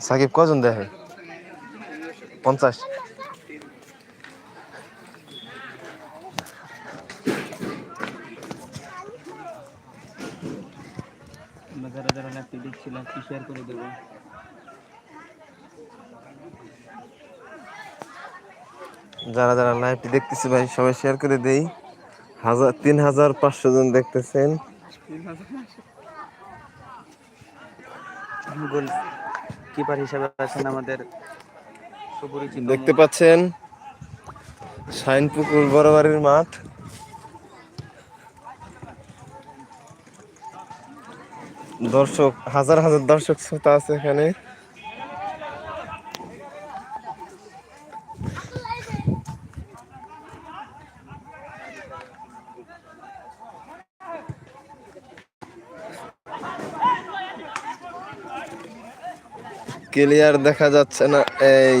সাকিব কজন দেখে? পঞ্চাশ আমরা যারা যারা লাইভটি দেখছিলাম কি শেয়ার করে দেবো। যারা যারা লাইভটি দেখতেছি ভাই সবাই শেয়ার করে দেই। হাজার তিন হাজার পাঁচশো জন দেখতেছেন। গোল কিপার হিসাবে আছেন আমাদের দেখতে পাচ্ছেন শাইনপুকুর বড়বাড়ির মাঠ। দর্শক হাজার হাজার দর্শক শ্রোতা আছে এখানে। ক্লিয়ার দেখা যাচ্ছে না এই।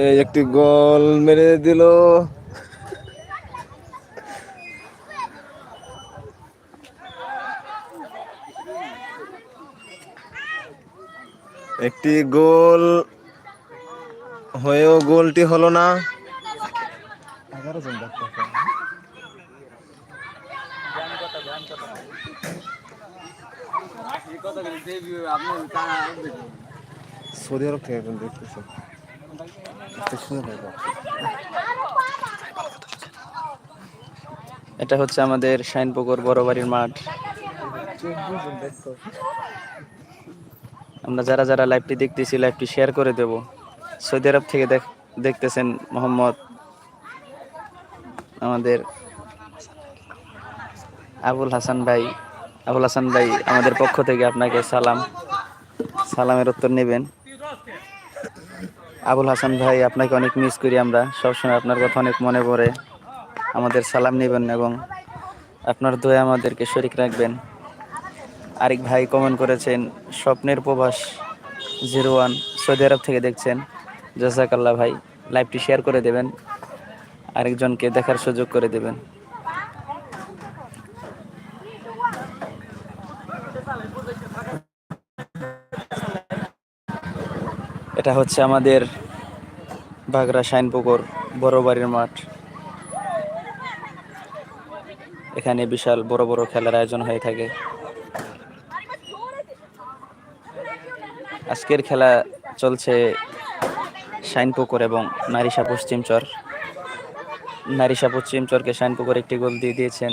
এই একটি গোল মেরে দিল। একটি গোল হয়েও গোলটি হলো না। সৌদি আরব থেকে একজন দেখতেছে দেখতে শুনে ভাই এটা হচ্ছে আমাদের শাইনপুকুর বড় বাড়ির মাঠ। আমরা যারা যারা লাইভটি দেখতেছি লাইভটি শেয়ার করে দেব। সৌদি আরব থেকে দেখ- দেখতেছেন মোহাম্মদ আমাদের আবুল হাসান ভাই, আবুল হাসান ভাই আমাদের পক্ষ থেকে আপনাকে সালাম, সালামের উত্তর নেবেন। আবুল হাসান ভাই, আপনাকে অনেক মিস করি আমরা। সবসময় আপনার কথা অনেক মনে পড়ে। আমাদের সালাম নেবেন এবং আপনার দোয়া আমাদেরকে শরিক রাখবেন। আরেক ভাই কমেন্ট করেছেন, স্বপ্নের প্রবাস জিরো ওয়ান সৌদি আরব থেকে দেখছেন। জাজাকাল্লাহ ভাই লাইভটি শেয়ার করে দেবেন। আরেকজনকে দেখার সুযোগ করে দেবেন। এটা হচ্ছে আমাদের বাগরা শাইনপুকুর, বড় বাড়ির মাঠ। এখানে বিশাল বড় বড় খেলার আয়োজন হয়ে থাকে। আজকের খেলা চলছে শাইনপুকুর এবং নারিশা পশ্চিমচর। নারিশা পশ্চিমচরকে শাইনপুকুর একটি গোল দিয়ে দিয়েছেন।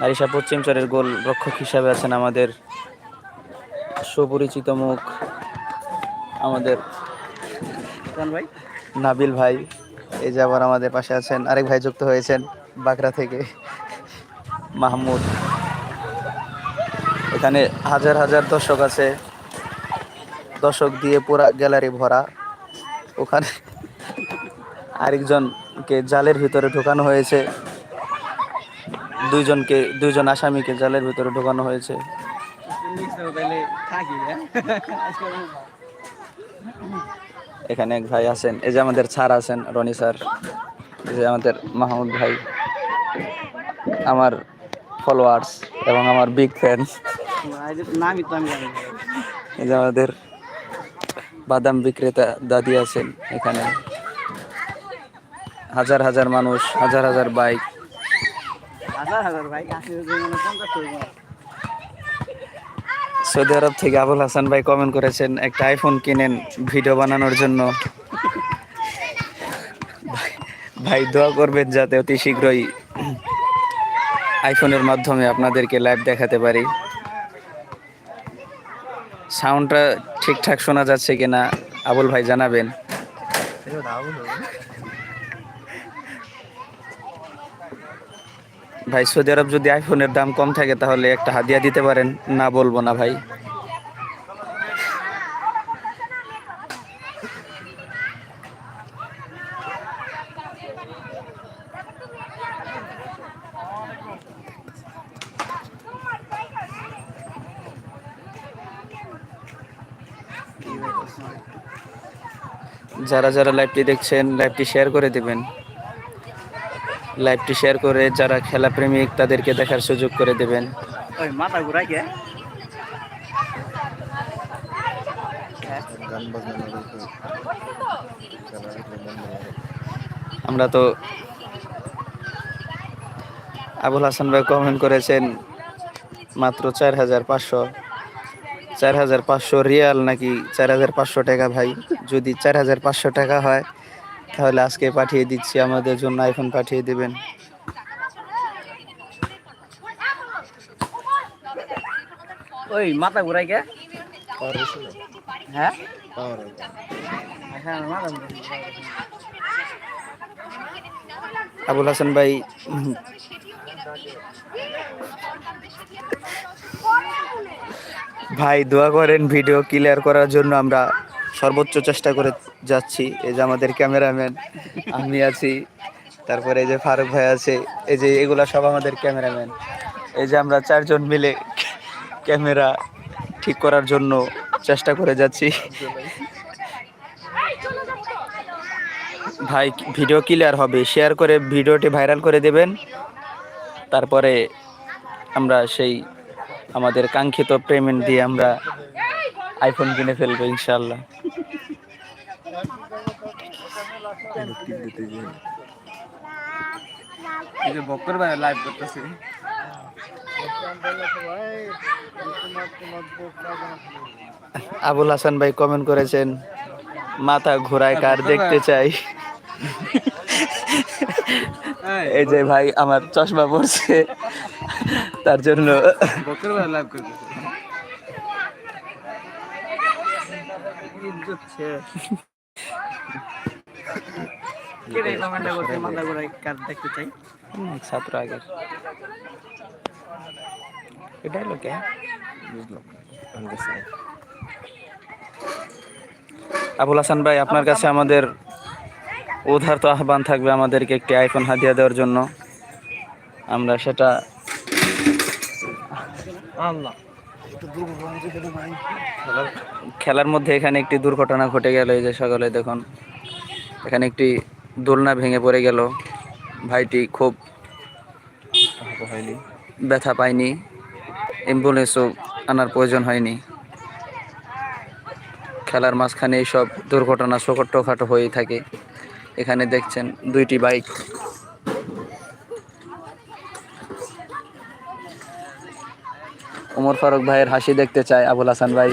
নারিশা পশ্চিম চরের গোল রক্ষক হিসাবে আছেন আমাদের সুপরিচিত মুখ, আমাদের ভাই নাবিল ভাই। এই যে আবার আমাদের পাশে আছেন, আরেক ভাই যুক্ত হয়েছেন বাগরা থেকে, মাহমুদ। এখানে হাজার হাজার দর্শক আছে। দর্শক দিয়ে পুরা গ্যালারি ভরা। ওখানে আরেকজনকে জালের ভিতরে ঢোকানো হয়েছে। দুইজনকে, দুইজন আসামিকে জালের ভিতরে ঢোকানো হয়েছে। এখানে এক ভাই আছেন, এই যে আমাদের স্যার আছেন, রনি স্যার। এই যে আমাদের মাহমুদ ভাই। আমার ফলোয়ার্স এবং আমার বিগ ফ্যান। এই যে আমাদের বাদাম বিক্রেতা দাদি আছেন এখানে। হাজার হাজার মানুষ হাজার হাজার বাইক। হাজার হাজার মানে পঞ্চাশ হইব সৌদি আরব থেকে আবুল হাসান ভাই কমেন্ট করেছেন একটা আইফোন কিনেন ভিডিও বানানোর জন্য। ভাই- ভাই দোয়া করবেন যাতে অতি শীঘ্রই আইফোনের মাধ্যমে আপনাদেরকে লাইভ দেখাতে পারি। সাউন্ডটা ঠিকঠাক শোনা যাচ্ছে কিনা আবুল ভাই জানাবেন। ভাই, সৌদি আরব যদি আইফোনের দাম কম থাকে তাহলে একটা হাদিয়া দিতে পারেন। না বলব না ভাই। যারা যারা লাইভটি দেখছেন লাইভটি শেয়ার করে দেবেন। লাইভটি শেয়ার করে যারা খেলা প্রেমিক তাদেরকে দেখার সুযোগ করে দেবেন। আমরা তো আবুল হাসান ভাই কমেন্ট করেছেন মাত্র চার হাজার পাঁচশো। চার হাজার পাঁচশো রিয়াল নাকি চার হাজার পাঁচশো টাকা ভাই? যদি চার হাজার পাঁচশো টাকা হয় তাহলে আজকে পাঠিয়ে দিচ্ছি আমাদের জন্য আইফোন পাঠিয়ে দেবেন। ওই মাথা ঘুরাই কে? হ্যাঁ? হ্যাঁ আবুল হাসান ভাই ভাই দোয়া করেন ভিডিও ক্লিয়ার করার জন্য আমরা সর্বোচ্চ চেষ্টা করে যাচ্ছি। এই যে আমাদের ক্যামেরাম্যান, আমি আছি। তারপরে এই যে ফারুক ভাই আছে, এই যে এগুলা সব আমাদের ক্যামেরাম্যান। এই যে আমরা চারজন মিলে ক্যামেরা ঠিক করার জন্য চেষ্টা করে যাচ্ছি। ভাই, ভিডিও ক্লিয়ার হবে। শেয়ার করে ভিডিওটি ভাইরাল করে দেবেন। তারপরে আমরা সেই আমাদের কাঙ্ক্ষিত পেমেন্ট দিয়ে আমরা আইফোন কিনে ফেলব ইনশাল্লাহ বক্কর ভাই লাইভ করতেছে। আবুল হাসান ভাই কমেন্ট করেছেন মাথা ঘোরায় কার দেখতে চাই? এই যে ভাই আমার চশমা পড়ছে তার জন্য। বক্কর ভাই লাইভ করতেছে। ইজ্জত শেষ কে রে কমেন্টটা মাথা ঘুরাই কার দেখতে চাই? ছাত্র আগের। এটা হলো কে বুঝলাম। আমি গেছি না। আবুল হাসান ভাই আপনার কাছে আমাদের উধার তো আহ্বান থাকবে আমাদেরকে একটি আইফোন হাদিয়া দেওয়ার জন্য। আমরা সেটা আল্লাহ। খেলার মধ্যে এখানে একটি দুর্ঘটনা ঘটে গেল, এই যে সকালে দেখুন, এখানে একটি দোলনা ভেঙে পড়ে গেল। ভাইটি খুব ব্যথা পায়নি, অ্যাম্বুলেন্সও আনার প্রয়োজন হয়নি। খেলার মাঝখানে এইসব দুর্ঘটনা ছোটখাটো হয়েই থাকে। এখানে দেখছেন দুইটি বাইক। ওমর ফারুক ভাইয়ের হাসি দেখতে চাই আবুল হাসান ভাই।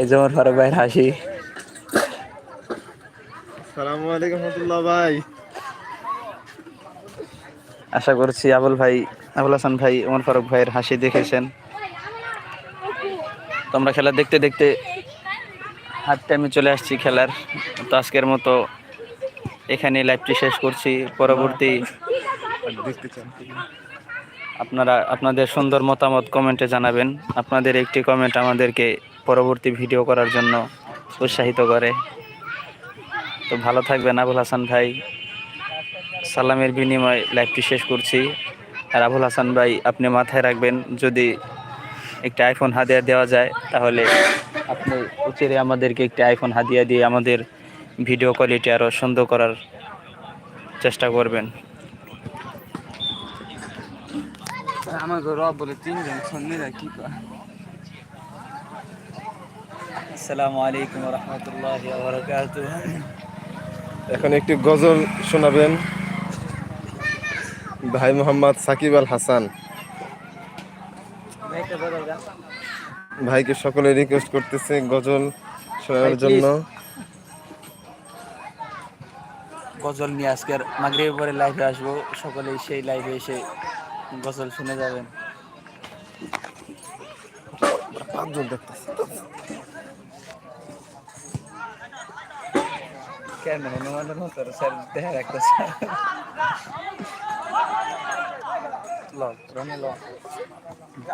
এই যে ওমর ফারুক ভাইয়ের হাসি। ভাই। আশা করছি আবুল ভাই আবুল হাসান ভাই ওমর ফারুক ভাইয়ের হাসি দেখেছেন। তো আমরা খেলা দেখতে দেখতে হাফ টাইমে চলে আসছি খেলার। তো আজকের মতো এখানে লাইভটি শেষ করছি। পরবর্তী দেখতে চান? আপনারা আপনাদের সুন্দর মতামত কমেন্টে জানাবেন। আপনাদের একটি কমেন্ট আমাদেরকে পরবর্তী ভিডিও করার জন্য উৎসাহিত করে। তো ভালো থাকবেন আবুল হাসান ভাই। সালামের বিনিময়ে লাইভটি শেষ করছি। আর আবুল হাসান ভাই, আপনি মাথায় রাখবেন, যদি একটি আইফোন হাদিয়া দেওয়া যায়, তাহলে আপনি উচিরে আমাদেরকে একটি আইফোন হাদিয়া দিয়ে আমাদের ভিডিও কোয়ালিটি আরও সুন্দর করার চেষ্টা করবেন। আমার ঘর বলে তিনজন সন্ধ্যে কি আসসালামু আলাইকুম রহমতুল্লাহ এখন একটি গজল শোনাবেন। ভাই মোহাম্মদ সাকিব আল হাসান। ভাইকে সকলে রিকোয়েস্ট করতেছে গজল শোনার জন্য। গজল নিয়ে আজকের মাগরিবের পরে লাইভে আসব। সকলে সেই লাইভে এসে গজল শুনে যাবেন। পাঁচজন দেখতেছে। কেন? হনুমানের মতো স্যার দেখা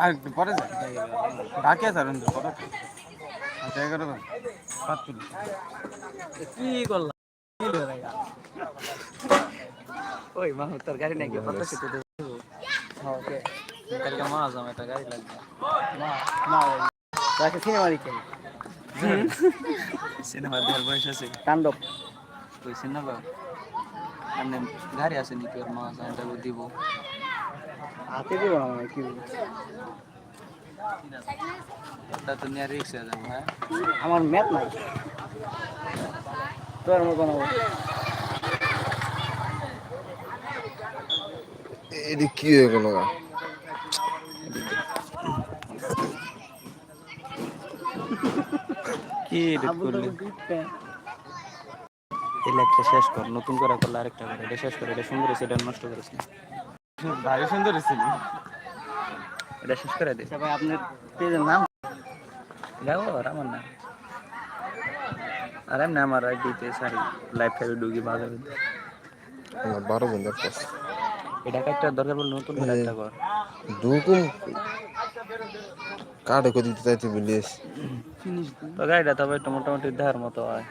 একটু পরে ডাকে স্যার আচ্ছা এগারো কি করলাম ওই গাড়ি নাকি ওকে কালকে মাছ আমার একটা গাড়ি লাগবে। না তাকে সিনেমা দেখে। সিনেমা দেওয়ার বয়স আছে। তাণ্ডব। ওই সিনেমা আপনি গাড়ি আছে নাকি ওর তাকে দিব? হাতে দিব না মানে কি। ওটা তো নিয়ে রিক্স যাব হ্যাঁ? আমার ম্যাথ নাই। তোর মতন অবস্থা। এটি কি হয়ে গেল? কি এডিট করলি? শেষ কর নতুন করে করলে আরেকটা করে। এটা শেষ করে এটা সুন্দর হয়েছে এটা নষ্ট করিস না। ভারী সুন্দর ছিল এটা শেষ করে দে। আচ্ছা ভাই আপনার পেজের নাম? যাব আমার না আর এমনি আমার আইডিতে সারি লাইভ ফাইভে ঢুকি আমার বারো জন দেখতেছে এটা একটা দরকার পড়লে নতুন করে একটা কর। দুকুম কার্ডে করে দিতে চাইতে বলিস? তো গাড়িটা তবে একটু মোটামুটি ধার মতো হয়।